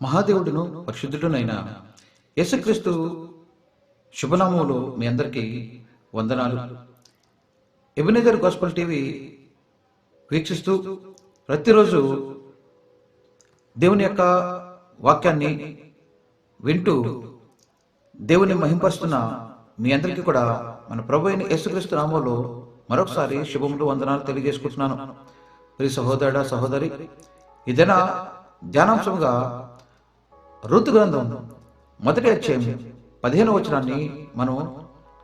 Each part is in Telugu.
మహాదేవుడును పరిశుద్ధుడునైన యేసుక్రీస్తు శుభనామములు మీ అందరికీ వందనాలు. ఎబినగర్ గాస్పల్ టీవీ వీక్షిస్తూ ప్రతిరోజు దేవుని యొక్క వాక్యాన్ని వింటూ దేవుని మహింపరుస్తున్న మీ అందరికీ కూడా మన ప్రభు అయిన యేసుక్రీస్తు నామంలో మరొకసారి శుభములు వందనాలు తెలియజేసుకుంటున్నాను. ప్రియ సహోదరుడ సహోదరి ఇదైనా ధ్యానాంశంగా ఋతు గ్రంథం మొదటి అధ్యాయం పదిహేను వచనాన్ని మనం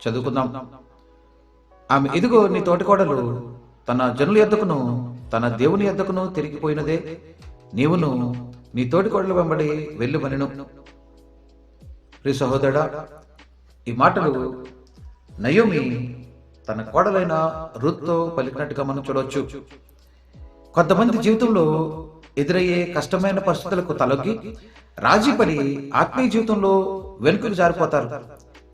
చదువుకుందాం. ఆమె ఇదిగో నీ తోటికోడలు తన జనుల ఎద్దకును తన దేవుని ఎద్దకును తిరిగిపోయినదే. నీవును నీ తోటికోడలు వెంబడి వెళ్ళుమనెను. ప్రియ సహోదరుడా ఈ మాటలు నయోమి తన కోడలైన రుత్తో పలికినట్టుగా మనం చూడవచ్చు. కొంతమంది జీవితంలో ఎదురయ్యే కష్టమైన పరిస్థితులకు తలొగ్గి రాజీపడి ఆత్మీయ జీవితంలో వెనుకకు జారిపోతారు.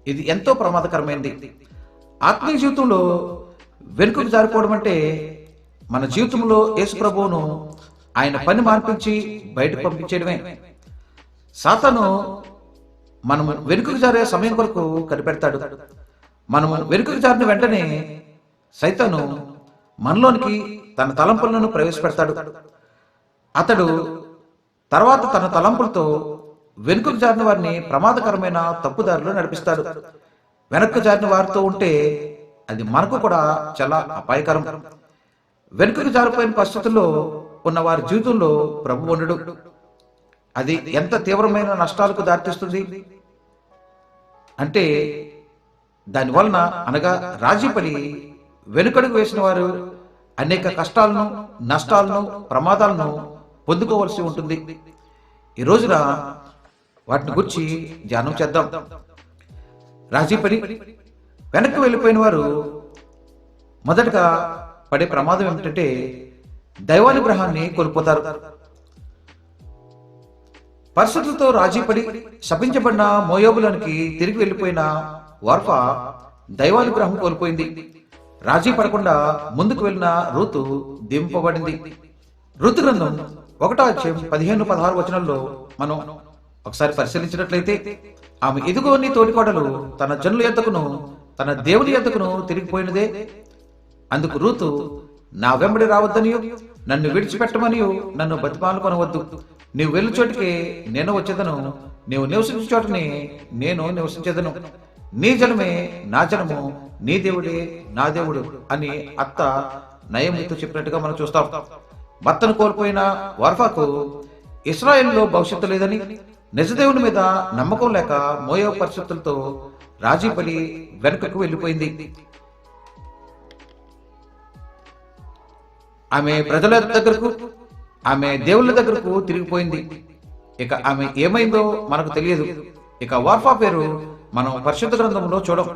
ఇది ఎంతో ప్రమాదకరమైనది ఆత్మీయ జీవితంలో వెనుకకు జారిపోవడం అంటే మన జీవితంలో యేసుప్రభువును ఆయన పని మార్పించి బయటకు పంపించేయడమే. సాతను మనము వెనుకకు జారే సమయం కొరకు కనిపెడతాడు. మనము వెనుకకు జారిన వెంటనే సైతాను మనలోనికి తన తలంపులను ప్రవేశపెడతాడు. అతడు తర్వాత తన తలంపులతో వెనుకకు జారిన వారిని ప్రమాదకరమైన తప్పుదారిలో నడిపిస్తాడు. వెనక్కు జారిన వారితో ఉంటే అది మనకు కూడా చాలా అపాయకరం. వెనుకకు జారిపోయిన పరిస్థితుల్లో ఉన్న వారి జీవితంలో ప్రభు ఉండడు. అది ఎంత తీవ్రమైన నష్టాలకు దారితీస్తుంది? అంటే దాని వలన అనగా రాజీపడి వెనుకడుగు వేసిన వారు అనేక కష్టాలను నష్టాలను ప్రమాదాలను పొందుకోవలసి ఉంటుంది. ఈ రోజున వాటిని గురించి ధ్యానం చేద్దాం. రాజీపడి వెనక్కి వెళ్ళిపోయిన వారు మొదటగా పడే ప్రమాదం ఏమిటంటే దైవానుగ్రహాన్ని కోల్పోతారు. పరిస్థితులతో రాజీపడి శపించబడిన మోయోబులోనికి తిరిగి వెళ్ళిపోయిన వార్ఫా దైవానుగ్రహం కోల్పోయింది. రాజీ పడకుండా ముందుకు వెళ్ళిన ఋతు దింపబడింది. ఋతు గ్రంథం ఒకటో అధ్యాయం పదిహేను పదహారు వచనంలో మనం ఒకసారి పరిశీలించినట్లయితే ఆమె ఇదిగో నీ తోటికోడలు తన జనుల ఎద్దకును తన దేవుని ఎద్దకును తిరిగిపోయినదే అందుకు రూతు నా వెంబడి రావద్దనియు నన్ను విడిచిపెట్టమనియు నన్ను బతిమాలు కొనవద్దు. నీవు వెళ్ళు చోటికి నేను వచ్చేదను నీవు నివసించే చోటని నేను నివసించేదను. నీ జనమే నా జనము నీ దేవుడే నా దేవుడు అని అత్త నయముతో చెప్పినట్టుగా మనం చూస్తాం. భర్తను కోల్పోయిన వార్ఫాకు ఇస్రాయెల్లో భవిష్యత్తు లేదని నిజదేవుని మీద నమ్మకం లేక మోయో పరిస్థితులతో రాజీపడి వెనుకకు వెళ్ళిపోయింది. ఆమె ప్రజల దగ్గరకు ఆమె దేవుళ్ళ దగ్గరకు తిరిగిపోయింది. ఇక ఆమె ఏమైందో మనకు తెలియదు. ఇక వార్ఫా పేరు మనం పరిశుద్ధ గ్రంథంలో చూడం.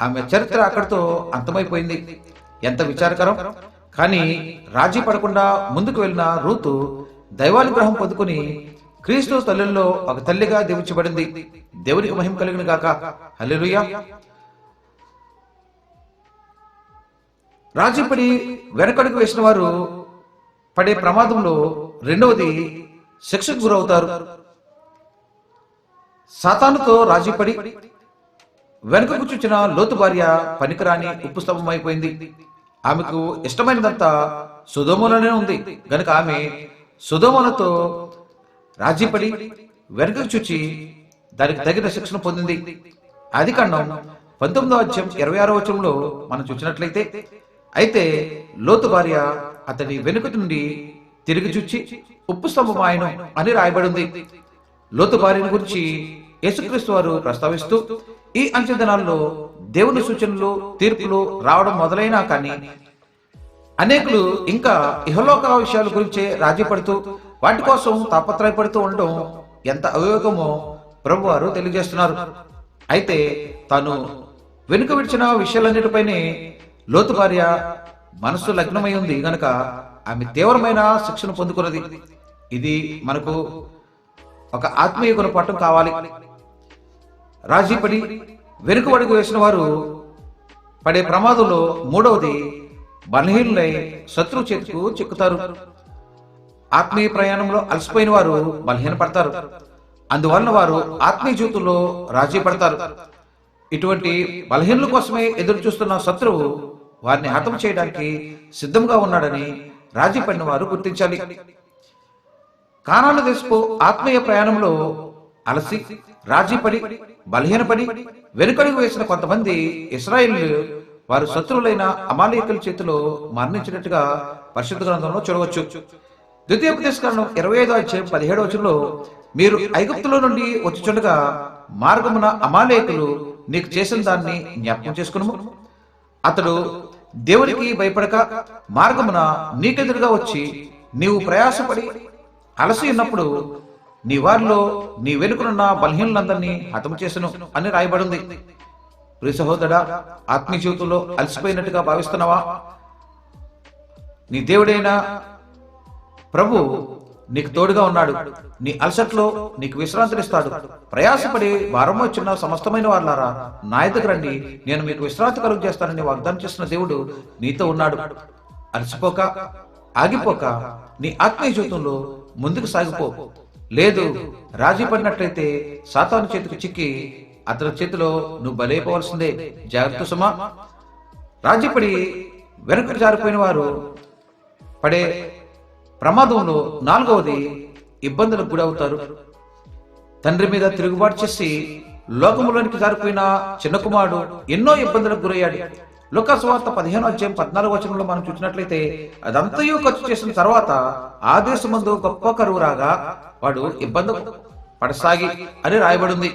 ఆమె చరిత్ర అక్కడితో అంతమైపోయింది. ఎంత విచారకరం! కానీ రాజీ పడకుండా ముందుకు వెళ్ళిన రూతు దైవానుగ్రహం పొందుకుని క్రీస్తు తల్లుల్లో ఒక తల్లిగా దీవించబడింది. దేవునికి మహిమ కలిగిన గాక. హల్లెలూయా. రాజీపడి వెనకడుగు వేసిన వారు పడే ప్రమాదంలో రెండవది శిక్షకు గురవుతారు. సాతానుతో రాజీపడి వెనుకకు కూర్చున్న లోతు భార్య పనికిరాని ఉప్పు స్తంభం అయిపోయింది. ఆమెకు ఇష్టమైనదంతా సుధోమలోనే ఉంది. గనుక ఆమె సుధోమలతో రాజీపడి వెనుకకు చూచి దానికి తగిన శిక్షణ పొందింది. ఆది కాండం పంతొమ్మిదో అధ్యాయం ఇరవై ఆరో వచనంలో మనం చూసినట్లయితే అయితే లోతు భార్య అతని వెనుక నుండి తిరిగి చూచి ఉప్పు స్తంభం ఆయన అని రాయబడింది. లోతు భార్యను గురించి యేసుక్రీస్తు వారు ప్రస్తావిస్తూ ఈ అంచె దినాల్లో దేవుని సూచనలు తీర్పులు రావడం మొదలైనా కానీ అనేకులు ఇంకా ఇహలోక విషయాల గురించే రాజీ పడుతూ వాటి కోసం తాపత్రయపడుతూ ఉండడం ఎంత అవివేకమో ప్రభు వారు తెలియజేస్తున్నారు. అయితే తాను వెనుక విడిచిన విషయాలన్నిటిపైనే లోతు భార్య మనస్సు లగ్నమై ఉంది గనక ఆమె తీవ్రమైన శిక్షణ పొందుకున్నది. ఇది మనకు ఒక ఆత్మీయ గుణపాఠం కావాలి. రాజీపడి వెనుకబడుగు వేసిన వారు పడే ప్రమాదంలో మూడవది బలహీనులై శత్రు చేతికు చిక్కుతారు. ఆత్మీయ ప్రయాణంలో అలసిపోయిన వారు బలహీనపడతారు. అందువలన వారు ఆత్మీయ జీవితంలో రాజీ పడతారు. ఇటువంటి బలహీనుల కోసమే ఎదురు చూస్తున్న శత్రువు వారిని హతం చేయడానికి సిద్ధంగా ఉన్నాడని రాజీ పడిన వారు గుర్తించాలి. కానాల దేశపు ఆత్మీయ ప్రయాణంలో అలసి రాజీపడి బలహీనపడి వెనుకడుగు వేసిన కొంతమంది ఇస్రాయిల్ వారు శత్రువులైన అమాలయకుల చేతిలో మరణించినట్టుగా పరిశుద్ధ గ్రంథంలో చూడవచ్చు. ద్వితీయోపదేశకరణం ఇరవై ఐదో అధ్యాయం పదిహేడవ వచనంలో మీరు ఐగుప్తులో నుండి వచ్చుచుండగా మార్గమున అమాలేకులు నీకు చేసిన దాన్ని జ్ఞాపకం చేసుకును అతడు దేవునికి భయపడక మార్గమున నీకెదురుగా వచ్చి నీవు ప్రయాసపడి అలసి ఉన్నప్పుడు నీ వారిలో నీ వెనుకనున్న బలహీనులందరినీ హతము చేసను అని రాయబడింది. ప్రియ సహోదరా ఆత్మీయ జీవితంలో అలసిపోయినట్టుగా భావిస్తున్నావా? నీ దేవుడైన ప్రభు నీకు తోడుగా ఉన్నాడు. నీ అలసట్లో నీకు విశ్రాంతినిస్తాడు. ప్రయాసపడి వారం వచ్చిన సమస్తమైన వాళ్ళారా నా ఎదుగు రండి. నేను మీకు విశ్రాంతి కలుగు చేస్తానని వాగ్దానం చేసిన దేవుడు నీతో ఉన్నాడు. అలసిపోక ఆగిపోక నీ ఆత్మీయ జీవితంలో ముందుకు సాగిపో. లేదు రాజీ పడినట్లయితే సాతాను చేతికి చిక్కి అతని చేతిలో నువ్వు బలైపోవలసిందే జాగ్రత్త సుమా. రాజ్యపడి వెనక్కి జారిపోయిన వారు పడే ప్రమాదంలో నాలుగవది ఇబ్బందులకు గురవుతారు. తండ్రి మీద తిరుగుబాటు చేసి లోకములోనికి జారిపోయిన చిన్న కుమారుడు ఎన్నో ఇబ్బందులకు గురయ్యాడు. లోకస్వార్త పదిహేను అధ్యాయం పద్నాలుగు వచనంలో మనం చూసినట్లయితే అదంతయు ఖర్చు చేసిన తర్వాత ఆ దేశమందు గొప్ప కరువు రాగా వాడు ఇబ్బంది పడసాగి అని రాయబడింది.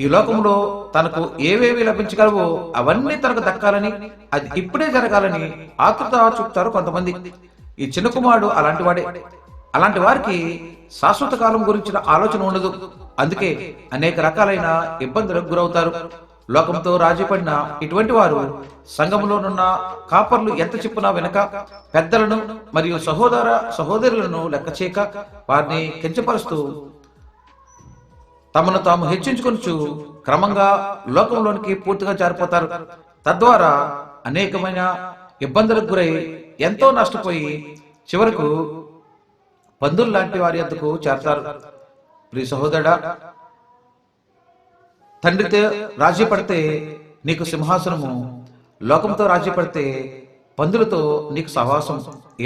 ఈ లోకంలో తనకు ఏవేవి లభించగలవో అవన్నీ తనకు దక్కాలని అది ఇప్పుడే జరగాలని ఆతృత చూపుతారు కొంతమంది. ఈ చిన్న కుమారుడు అలాంటి వాడే. అలాంటి వారికి శాశ్వత కాలం గురించిన ఆలోచన ఉండదు. అందుకే అనేక రకాలైన ఇబ్బందులకు గురవుతారు. లోకంతో రాజీపడిన ఇటువంటి వారు సంఘంలోనున్న కాపర్లు ఎంత చెప్పునా వెనక పెద్దలను మరియు సహోదర సహోదరులను లెక్క చేయక వారిని కించపరుస్తూ తమను తాము హెచ్చించుకొనుచు క్రమంగా లోకంలోనికి పూర్తిగా జారిపోతారు. తద్వారా అనేకమైన ఇబ్బందులకు గురై ఎంతో నష్టపోయి చివరకు పందులు లాంటి వారి ఎందుకు చేరతారు. ప్రియ సహోదరుడా తండ్రితో రాజీ పడితే నీకు సింహాసనము లోకంతో రాజీ పడితే పందులతో నీకు సహవాసం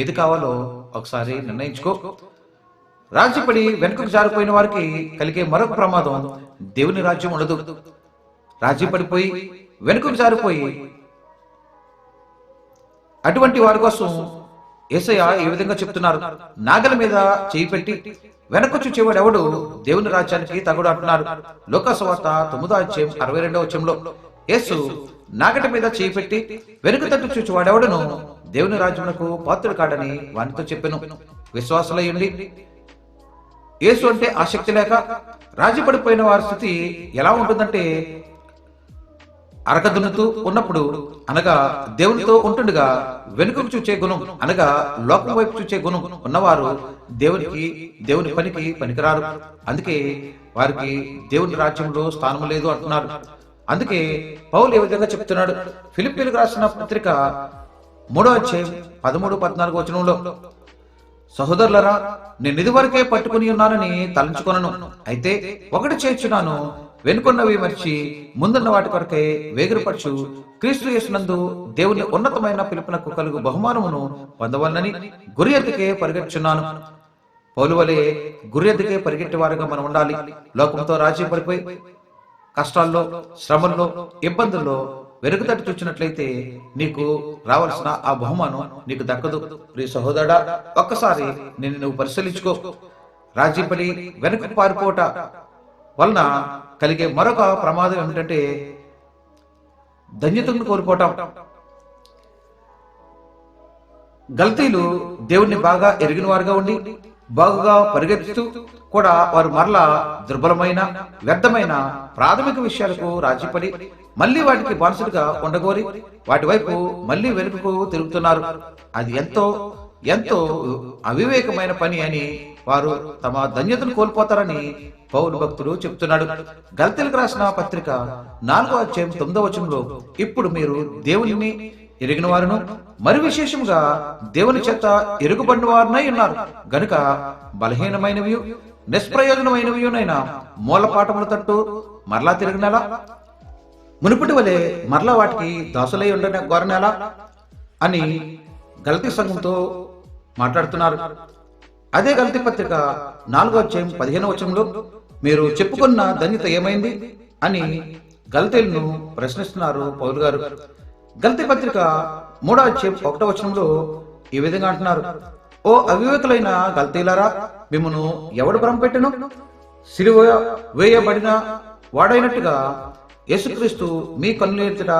ఏది కావాలో ఒకసారి నిర్ణయించుకో. రాజీపడి వెనుకకు జారిపోయిన వారికి కలిగే మరొక ప్రమాదం దేవుని రాజ్యం ఉండదు. రాజ్యపడిపోయి వెనుకకు జారిపోయి అటువంటి వారి కోసం ఏసయ్య ఈ విధంగా చెప్తున్నారు. నాగల మీద చేయి పెట్టి వెనక చూచేవాడు ఎవడు? దేవుని రాజ్యానికి తగుడు అంటున్నారు. లోకసవాత తొమ్మిదో అధ్యాయం అరవై రెండవ వచ్చంలో యేసు నాగటి మీద చేయి పెట్టి వెనుక తట్టు చూచేవాడెవడను? దేవుని రాజ్యమునకు పాత్రుడు కాడని వానితో చెప్పెను. విశ్వాసులయ్యండి యేసు అంటే ఆసక్తి లేక రాజీపడిపోయిన వారి స్థితి ఎలా ఉంటుందంటే అరకదున్నుతూ ఉన్నప్పుడు అనగా దేవునితో ఉంటుండగా వెనుకకు చూచే గుణం అనగా లోకం వైపు చూచే గుణం ఉన్నవారు దేవునికి దేవుని పనికి పనికిరారు. అందుకే వారికి దేవుని రాజ్యంలో స్థానం లేదు అంటున్నారు. అందుకే పౌలు ఏ విధంగా చెప్తున్నాడు? ఫిలిప్పీలకు రాసిన పత్రిక మూడో అధ్యాయం పదమూడు పద్నాలుగు వచనంలో. సహోదరులరా నేను ఇదివరకే పట్టుకుని ఉన్నానని తలంచుకొనను. అయితే ఒకటి చేర్చున్నాను వెనుకొన్నవి మర్చి ముందున్న వాటి కొరకే వేగురుపరచు. క్రీస్తు యేసునందు దేవుని ఉన్నతమైన పిలుపునకు కలుగు బహుమానమును పొందవలనని గురి ఎద్దుకే పరిగెట్టుచున్నాను పౌలు వలె గురి ఎద్దుకే పరిగెట్టే వారుగా మనం ఉండాలి. లోకంతో రాజీ పడిపోయి కష్టాల్లో శ్రమల్లో ఇబ్బందుల్లో వెనుకతట్టు చూచినట్లయితే నీకు రావాల్సిన ఆ బహుమానం నీకు దక్కదు. ప్రియ సహోదరుడా ఒక్కసారి నేను నువ్వు పరిశీలించుకో. రాజీపడి వెనుక పారిపోట వలన కలిగే మరొక ప్రమాదం ఏమిటంటే ధన్యతను కోల్పోవటం. గల్తీలు దేవుణ్ణి బాగా ఎరిగిన వారుగా ఉండి బాగుగా పరిగెత్తుతూ కూడా వారు మరలా దుర్బలమైన వ్యర్థమైన ప్రాథమిక విషయాలకు రాజీపడి మళ్ళీ వాటికి బానిసలుగా ఉండగోరి వాటి వైపు మళ్ళీ వెనుకకు తిరుగుతున్నారు. అది ఎంతో ఎంతో అవివేకమైన పని అని వారు తమ ధన్యతను కోల్పోతారని పౌరు భక్తుడు చెప్తున్నాడు. గల్తీలకు రాసిన పత్రిక నాలుగో అధ్యాయం తొమ్మిదో వచనంలో ఇప్పుడు మీరు దేవుని ఎరిగిన వారును మరి విశేషముగా దేవుని చేత ఎరుగుబడిన వారునై ఉన్నారు. గనుక బలహీనమైనవి నిష్ప్రయోజనమైనవినైనా మూలపాఠముల తట్టు మరలా తిరిగినలా మునుపటి వలె మరలా వాటికి దాసులై ఉండని గోరనేలా అని గలతి సంఘంతో మాట్లాడుతున్నారు. అదే గలతి పత్రిక నాలుగో అధ్యాయం పదిహేను వచనంలో మీరు చెప్పుకున్న ధన్యత ఏమైంది అని గలతీలను ప్రశ్నిస్తున్నారు పౌరు గారు. గల్తీ పత్రిక మూడో అధ్యాయం ఒకటో వచనంలో ఈ విధంగా అంటున్నారు. ఓ అవివేకులైన గల్తీలారా మిమ్మను ఎవడు భ్రమపెట్టను? సిలువ వేయబడిన వాడైనట్టుగా యేసుక్రీస్తు మీ కన్ను ఎత్తుట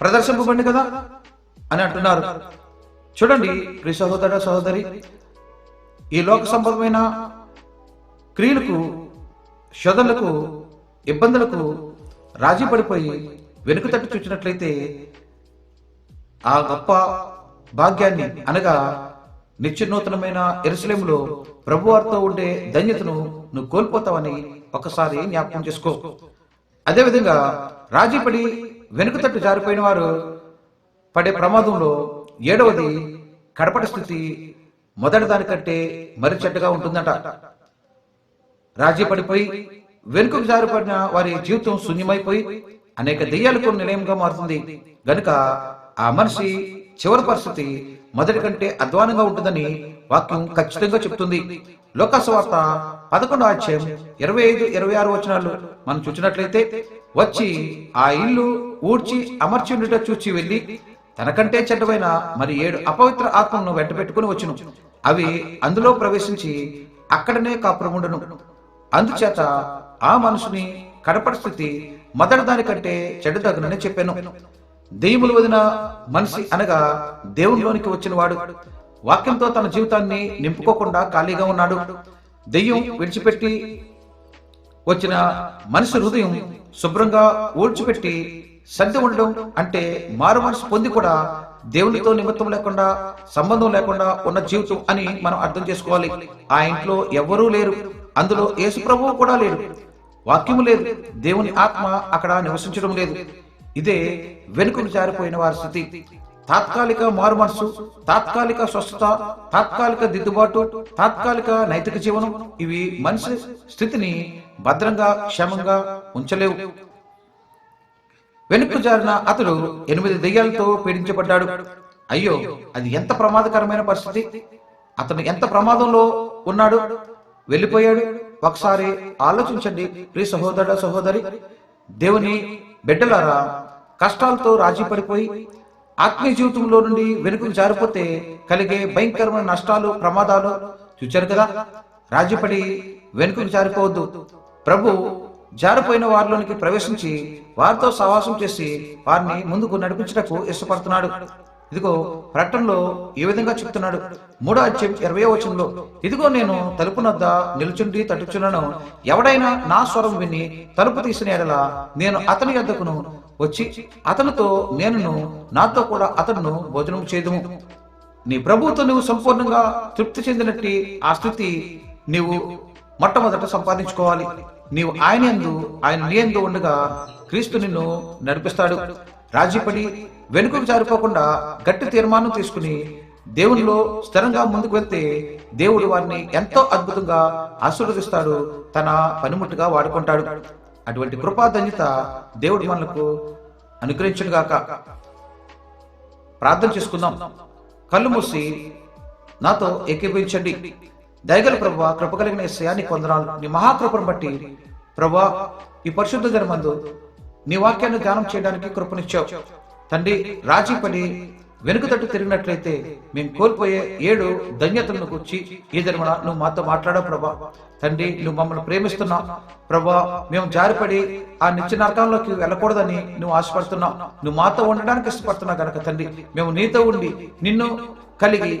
ప్రదర్శింపబడింది కదా? అని అంటున్నారు. చూడండి ప్రియ సహోదర సహోదరి ఈ లోక సంబంధమైన క్రియలకు శోధనలకు ఇబ్బందులకు రాజీ పడిపోయి వెనుక తట్టు చూచినట్లయితే ఆ గొప్ప భాగ్యాన్ని అనగా నిత్య నూతనమైన ఎరుసలేములో ప్రభువారితో ఉండే ధన్యతను నువ్వు కోల్పోతావని ఒకసారి జ్ఞాపకం చేసుకో. అదేవిధంగా రాజీపడి వెనుక తట్టు జారిపోయిన వారు పడే ప్రమాదంలో ఏడవది కడపటి స్థితి మొదటి దానికంటే మరి చెడ్డగా ఉంటుందట. రాజీ పడిపోయి వెనుకకు జారిపడిన వారి జీవితం శూన్యమైపోయి అనేక దెయ్యాలకు నిలయంగా మారుతుంది. గనుక ఆ మనిషి చివరి పరిస్థితి మొదటి కంటే అధ్వానంగా ఉంటుందని వాక్యం ఖచ్చితంగా చెప్తుంది. లోకాసు వార్త పదకొండో అధ్యాయం ఇరవై ఐదు ఇరవై ఆరు వచనాలు మనం చూసినట్లయితే వచ్చి ఆ ఇల్లు ఊడ్చి అమర్చి ఉండేట చూచి వెళ్ళి తనకంటే చెడ్డమైన మరి ఏడు అపవిత్ర ఆత్మలను వెంట పెట్టుకుని వచ్చును. అవి అందులో ప్రవేశించి అక్కడనే కాపురముండను. అందుచేత ఆ మనుషుని కడపడి స్థితి మొదటి దానికంటే చెడ్డదగునని చెప్పాను. దెయ్యములు వదిన మనిషి అనగా దేవునిలోనికి వచ్చిన వాడు వాక్యంతో తన జీవితాన్ని నింపుకోకుండా ఖాళీగా ఉన్నాడు. దెయ్యం విడిచిపెట్టి వచ్చిన మనిషి హృదయం శుభ్రంగా ఊడ్చిపెట్టి సర్ది ఉండడం అంటే మారు మనసు పొంది కూడా దేవునితో నిమిత్తం లేకుండా సంబంధం లేకుండా ఉన్న జీవితం అని మనం అర్థం చేసుకోవాలి. ఆ ఇంట్లో ఎవ్వరూ లేరు. అందులో యేసు ప్రభువు కూడా లేడు. వాక్యము లేదు. దేవుని ఆత్మ అక్కడ నివసించడం లేదు. ఇదే వెనుకకు జారిపోయిన వారి స్థితి. తాత్కాలిక మారు మనసు తాత్కాలిక స్వస్థత తాత్కాలిక దిద్దుబాటు తాత్కాలిక నైతిక జీవనం ఇవి మనిషి స్థితిని భద్రంగా క్షేమంగా ఉంచలేవు. వెనుక్కు జారిన అతడు ఎనిమిది దెయ్యాలతో పీడించబడ్డాడు. అయ్యో అది ఎంత ప్రమాదకరమైన పరిస్థితి. అతను ఎంత ప్రమాదంలో ఉన్నాడు? వెళ్ళిపోయాడు. ఒకసారి ఆలోచించండి ప్రియ సహోదర సహోదరి. దేవుని బిడ్డలారా కష్టాలతో రాజీ పడిపోయి ఆత్మీయ జీవితంలో నుండి వెనుకకు జారిపోతే కలిగే భయంకరమైన నష్టాలు ప్రమాదాలు చూచారు కదా? రాజీపడి వెనుకకు జారిపోవద్దు. ప్రభు జారిపోయిన వారిలోనికి ప్రవేశించి వారితో సహవాసం చేసి వారిని ముందుకు నడిపించటకు ఇష్టపడుతున్నాడు. ఇదిగో ప్రకటనలో ఏ విధంగా చెప్తున్నాడు? మూడో అధ్యయం ఇరవై వచనంలో ఇదిగో నేను తలుపు నద్ద నిలుచుండి తట్టుచున్నాను ఎవడైనా నా స్వరం విని తలుపు తీసిన ఎడల నేను అతని యొద్దకును వచ్చి అతనితో నేనును నాతో కూడా అతను భోజనం చేదుము. నీ ప్రభుత్వం నువ్వు సంపూర్ణంగా తృప్తి చెందినట్టి ఆ స్థితి నీవు మొట్టమొదట సంపాదించుకోవాలి. నీవు ఆయన ఎందు ఆయన నీ ఎందు ఉండగా క్రీస్తు నిన్ను నడిపిస్తాడు. రాజీపడి వెనుకకు జారిపోకుండా గట్టి తీర్మానం తీసుకుని దేవునిలో స్థిరంగా ముందుకు వెళ్తే దేవుడు వారిని ఎంతో అద్భుతంగా ఆశీర్వదిస్తాడు తన పనిముట్టుగా వాడుకుంటాడు. అటువంటి కృపాధన్యత దేవుడు మనకు అనుగ్రహించుగాక ప్రార్థన చేసుకుందాం. కళ్ళు మూసి నాతో ఏకీభవించండి. దయగల ప్రభా కృప కలిగిన ఎస్సయా నీ కొందనాలు నీ మహాకృపను బట్టి ప్రభా ఈ పరిశుద్ధ ధర్మందు నీ వాక్యాన్ని ధ్యానం చేయడానికి కృపనిచ్చావు. తండ్రి రాజీ పడి వెనుక తట్టు తిరిగినట్లయితే మేము కోల్పోయే ఏడు ధన్యతలను గుర్చి ఈ ధర్మన నువ్వు మాతో మాట్లాడా ప్రభా. తండ్రి నువ్వు మమ్మల్ని ప్రేమిస్తున్నావు ప్రభా మేము జారిపడి ఆ నిత్య నరకంలోకి వెళ్ళకూడదని నువ్వు ఆశపడుతున్నావు. నువ్వు మాతో ఉండడానికి ఇష్టపడుతున్నావు కనుక తండ్రి మేము నీతో ఉండి నిన్ను కలిగి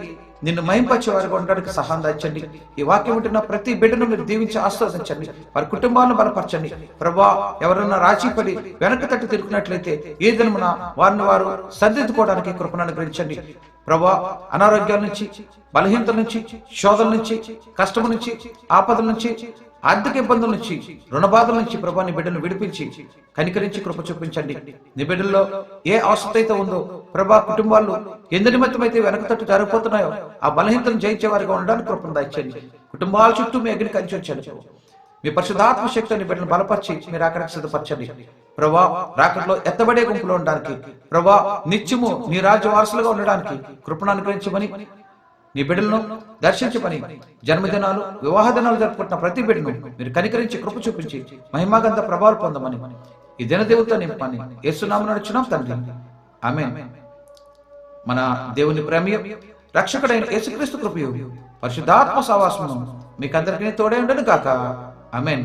నిన్ను మహింపచ్చే వారిగా ఉండడానికి సహాయం దాచండి ఈ వాక్యం ఉంటున్న ప్రతి బిడ్డను మీరు దీవించి ఆస్వాదించండి వారి కుటుంబాలను బలపరచండి. ప్రభా ఎవరన్నా రాజీపడి వెనక తట్టు తిరుగుతున్నట్లయితే ఏ దినమున వారిని వారు సర్దిద్దుకోవడానికి కృపను అనుగ్రహించండి. ప్రభా అనారోగ్యాల నుంచి బలహీనతల నుంచి శోధల నుంచి కష్టం నుంచి ఆపదల నుంచి ఆర్థిక ఇబ్బందుల నుంచి రుణ బాధల నుంచి ప్రభా నీ విడిపించి కనికరించి కృప చూపించండి. నీ బిడ్డల్లో ఏ ఆసక్తి అయితే ఉందో ప్రభా కుటుంబాలు ఎందు నిమిత్తమైతే వెనక తట్టు జరిగిపోతున్నాయో ఆ బలహీనతను జయించే వారిగా ఉండడానికి కృపను దాయించండి కుటుంబాల చుట్టూ మీ అగ్ని కంచి వచ్చాను మీ పరిశుధాత్మ శక్తిని బిడ్డను బలపరిచి మీరు అక్కడికి సిద్ధపరచండి. ప్రభా రాకట్లో ఎత్తబడే గుంపులో ఉండడానికి ప్రభా నిత్యము నీ రాజ్య వారసులుగా ఉండడానికి కృపను అనుగ్రహించమని నీ బిడ్డలను దర్శించమని జన్మదినాలు వివాహ దినాలు జరుపుకుంటున్న ప్రతి బిడ్డను మీరు కనికరించి కృప చూపించి మహిమాగంధ ప్రభావాలు పొందమని ఈ దినదేవుతో నింపని ఏసునామను నడుచున్నాం తండ్రి. ఆమె మన దేవుని ప్రేమయు రక్షకుడైన యేసుక్రీస్తు కృపయు పరిశుద్ధాత్మ సవాసము మీకందరికీ తోడే ఉండను కాక ఆమెన్.